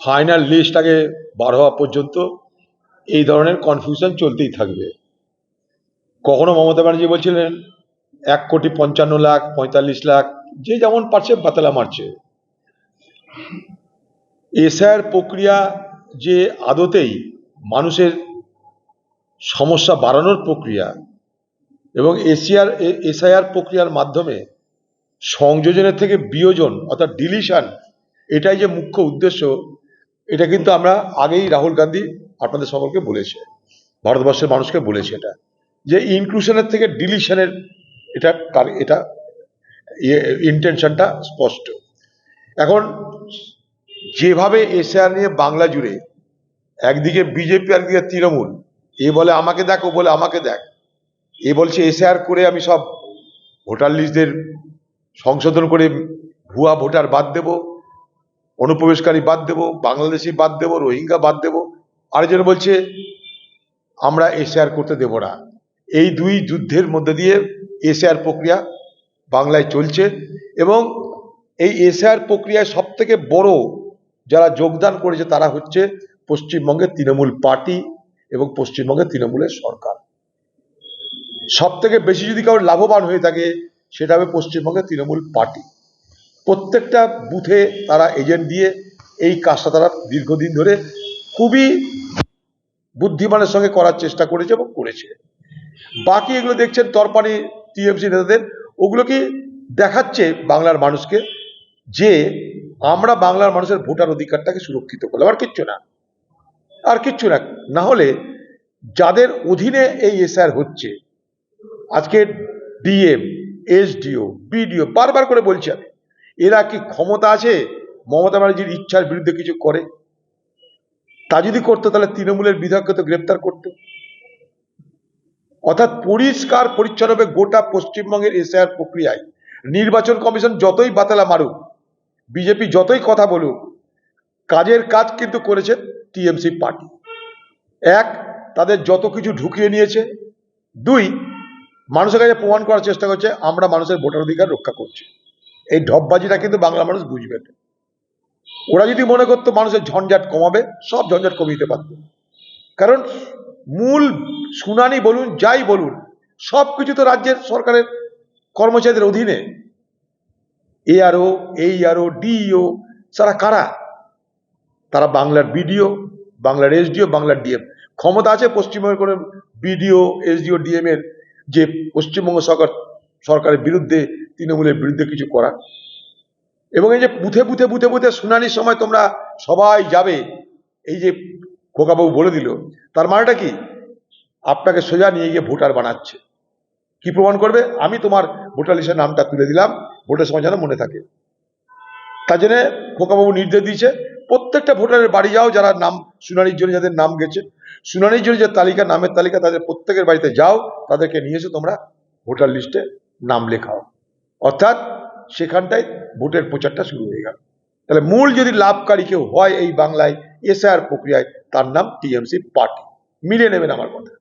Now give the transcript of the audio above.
Final list আগে বার হওয়া পর্যন্ত এই ধরনের কনফিউশন চলতেই থাকবে। কখনো মমতা ব্যানার্জি বলছিলেন, এক কোটি পঞ্চান্ন লাখ, পঁয়তাল্লিশ লাখ, যে যেমন পারছে বাতালা মারছে। এসআইআর প্রক্রিয়া যে আদতেই মানুষের সমস্যা বাড়ানোর প্রক্রিয়া এবং এসিআর এসআইআর প্রক্রিয়ার মাধ্যমে সংযোজনের থেকে বিয়োজন অর্থাৎ ডিলিশন এটাই যে মুখ্য উদ্দেশ্য এটা কিন্তু আমরা আগেই রাহুল গান্ধী আপনাদের সকলকে বলেছে, ভারতবর্ষের মানুষকে বলেছে এটা, যে ইনক্লুশনের থেকে ডিলিশনের এটা এটা ইন্টেনশনটা স্পষ্ট। এখন যেভাবে এশিয়া নিয়ে বাংলা জুড়ে, একদিকে বিজেপি একদিকে তৃণমূল, এ বলে আমাকে দেখ, ও বলে আমাকে দেখ, এ বলছে এসআর করে আমি সব ভোটার লিস্টদের সংশোধন করে ভুয়া ভোটার বাদ দেব অনুপ্রবেশকারী বাদ দেব, বাংলাদেশি বাদ দেব, রোহিঙ্গা বাদ দেব। আরেকজন বলছে, আমরা এসআর করতে দেব না। এই দুই যুদ্ধের মধ্যে দিয়ে এশিয়ার প্রক্রিয়া বাংলায় চলছে এবং এই এশিয়ার প্রক্রিয়ায় সব থেকে বড় যারা যোগদান করেছে তারা হচ্ছে পশ্চিমবঙ্গের তৃণমূল পার্টি এবং পশ্চিমবঙ্গের তৃণমূলের সরকার। সব থেকে বেশি যদি কারোর লাভবান হয়ে থাকে, সেটা হবে পশ্চিমবঙ্গের তৃণমূল পার্টি। প্রত্যেকটা বুথে তারা এজেন্ট দিয়ে এই কাজটা তারা দীর্ঘদিন ধরে খুবই বুদ্ধিমানের সঙ্গে করার চেষ্টা করেছে এবং করেছে। বাকি এগুলো দেখছেন তরপানি টিএমসি নেতাদের ওগুলো কি দেখাচ্ছে বাংলার মানুষকে যে আমরা বাংলার মানুষের ভোটার অধিকারটাকে সুরক্ষিত করলাম। আর কিচ্ছু না। আর কিচ্ছু না। না হলে যাদের অধীনে এই এসআর হচ্ছে, আজকে ডিএম, এসডিও, বিডিও, বারবার করে বলছি আমি এরা কি ক্ষমতা আছে? মমতা ব্যানার্জির ইচ্ছার বিরুদ্ধে কিছু করে? তা যদি করতো, তাহলে তৃণমূলের বিধায়ককে তো গ্রেপ্তার করতো। অর্থাৎ পরিষ্কার পরিচ্ছন্নভাবে গোটা পশ্চিমবঙ্গের এসআইআর প্রক্রিয়ায় নির্বাচন কমিশন যতই বাতালা মারুক, বিজেপি যতই কথা বলুক, কাজের কাজ কিন্তু করেছে টিএমসি পার্টি। এক, তাদের যত কিছু ঢুকিয়ে নিয়েছে। দুই, মানুষের কাছে প্রমাণ করার চেষ্টা করছে, আমরা মানুষের ভোটার অধিকার রক্ষা করছি। এই ঢপবাজিটা কিন্তু বাংলা মানুষ বুঝবে। ওরা যদি মনে করতো মানুষের ঝঞ্ঝাট কমাবে, সব ঝঞ্ঝাট কমিয়ে দিতে পারতো। কারণ মূল শুনানি বলুন, যাই বলুন সব কিছু তো রাজ্যের সরকারের কর্মচারীদের অধীনে। এআরও, এইআরও, ডিইও, সারা কারা? তারা বাংলার বিডিও, বাংলার এসডিও, বাংলার ডিএম। ক্ষমতা আছে পশ্চিমবঙ্গের কোনো বিডিও, এসডিও ডিএম এর যে পশ্চিমবঙ্গ সরকার সরকারের বিরুদ্ধে তৃণমূলের বিরুদ্ধে কিছু করা। এবং এই যে বুথে বুথে বুথে বুথে শুনানির সময় তোমরা সবাই যাবে, এই যে খোকাবাবু বলে দিল, তার মানেটা কি? আপনাকে সোজা নিয়ে গিয়ে ভোটার বানাচ্ছে। কি প্রমাণ করবে? আমি তোমার ভোটার লিস্টের নামটা তুলে দিলাম, ভোটের সময় যেন মনে থাকে। তার জন্য খোকাবাবু নির্দেশ দিয়েছে, প্রত্যেকটা ভোটারের বাড়ি যাও, যারা নাম, শুনানির জন্য যাদের নাম গেছে, শুনানির জন্য যে তালিকা, নামের তালিকা, তাদের প্রত্যেকের বাড়িতে যাও, তাদেরকে নিয়ে এসে তোমরা ভোটার লিস্টে নাম লেখাও। অর্থাৎ সেখানটায় ভোটের প্রচারটা শুরু হয়ে গেল। তাহলে মূল যদি লাভকারী কেউ হয় এই বাংলায় এসআর প্রক্রিয়ায়, তার নাম টিএমসি পার্টি। মিলিয়ে নেবেন আমার কথা।